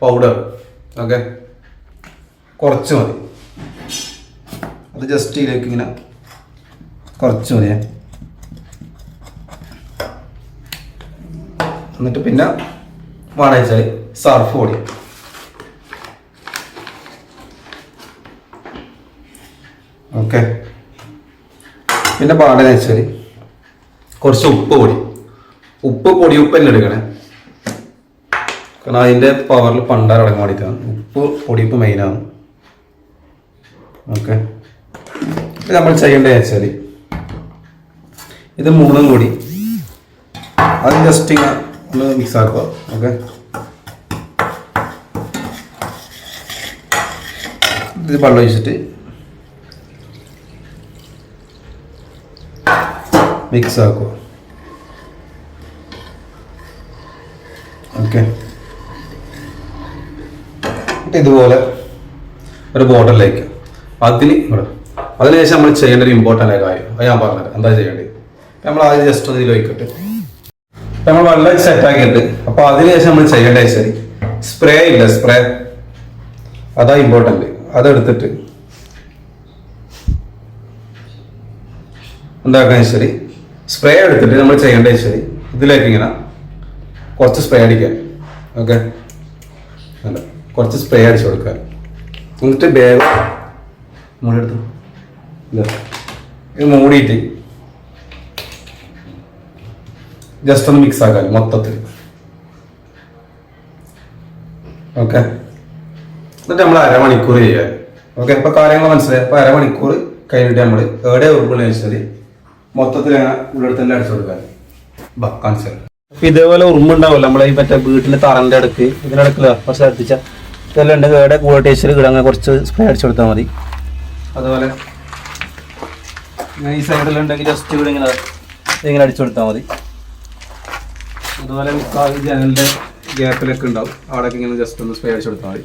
Powder. Okay? കുറച്ച് മതി. അത് ജസ്റ്റ് ഇതിലേക്ക് ഇങ്ങനെ കുറച്ച് മതിയേ. എന്നിട്ട് പിന്നെ വെച്ചാൽ സർഫ് പൊടി. ഓക്കെ. പിന്നെ പാടാന്ന് വെച്ചാൽ കുറച്ച് ഉപ്പ് പൊടി. ഉപ്പ് പൊടി ഉപ്പ് എടുക്കണേ. കാരണം അതിന്റെ പവറിൽ വേണ്ടിയിട്ടാണ് ഉപ്പ് പൊടി ഉപ്പ് മെയിനാണ് ഓക്കെ നമ്മൾ ചെയ്യേണ്ടത് വെച്ചാൽ ഇത് മൂന്നും കൂടി അത് ജസ്റ്റ് ഒന്ന് മിക്സ് ആക്കുക. ഓക്കെ ഇത് വെള്ളം ഒഴിച്ചിട്ട് മിക്സ് ആക്കുക. ഓക്കെ ഇതുപോലെ ഒരു ബോട്ടിലേക്ക് അതിന് ഇവിടെ അതിനുശേഷം നമ്മൾ ചെയ്യേണ്ട ഒരു ഇമ്പോർട്ടന്റ് ആയ കാര്യം. അത് ഞാൻ പറഞ്ഞത് എന്താ ചെയ്യേണ്ടത്? നമ്മൾ ആദ്യം ജസ്റ്റ് ഒന്ന് വയ്ക്കട്ടെ നമ്മൾ വെള്ളം സെറ്റ് ആക്കിയിട്ട്. അപ്പൊ അതിനുശേഷം നമ്മൾ ചെയ്യേണ്ടത് ശരി. സ്പ്രേ ഇല്ല? സ്പ്രേ അതാ ഇമ്പോർട്ടന്റ് അതെടുത്തിട്ട് എന്താക്കാൻ ശരി? സ്പ്രേ എടുത്തിട്ട് നമ്മൾ ചെയ്യേണ്ടത് ശരി. ഇതിലേക്ക് ഇങ്ങനെ കുറച്ച് സ്പ്രേ അടിക്കാൻ ഓക്കെ അല്ല കുറച്ച് സ്പ്രേ അടിച്ചു കൊടുക്കാൻ എന്നിട്ട് ബാഗ് മൂടിയെടുത്തു. ഇത്. മൂടിയിട്ട് ജസ്റ്റ് ഒന്ന് മിക്സ് ആക്കാൻ മൊത്തത്തിൽ. ഓക്കെ എന്നിട്ട് നമ്മൾ അരമണിക്കൂർ ചെയ്യാൻ ഓക്കെ ഇപ്പൊ കാര്യങ്ങൾ മനസ്സിലായി? അപ്പൊ അരമണിക്കൂർ കഴിഞ്ഞിട്ട് നമ്മൾ എവിടെ ഉറുപ്പിളി വെച്ചാൽ മൊത്തത്തിൽ ഉള്ളിടത്തന്നെ അടിച്ചു കൊടുക്കാൻ ബക്കാൻസ് അപ്പം ഇതേപോലെ ഉറുമ്പുണ്ടാവില്ല നമ്മളെ ഈ മറ്റേ വീട്ടിലെ തറന്റെ അടുക്ക് ഇതിനടുക്കില്ല? കുറച്ച് അടുപ്പിച്ച ഇതെല്ലാം ഉണ്ട്. എവിടെ കൂടെ ടേസ്റ്റിൽ കിടങ്ങ കുറച്ച് സ്പ്രേ അടിച്ചു കൊടുത്താൽ മതി. അതുപോലെ ഈ സൈഡിലുണ്ടെങ്കിൽ ജസ്റ്റ് ഇവിടെ ഇങ്ങനെ ഇങ്ങനെ അടിച്ചു കൊടുത്താൽ മതി. അതുപോലെ ജനലിന്റെ ഗ്യാപ്പിലൊക്കെ ഉണ്ടാവും. അവിടെയൊക്കെ ഇങ്ങനെ ജസ്റ്റ് ഒന്ന് സ്പ്രേ അടിച്ചു കൊടുത്താൽ മതി.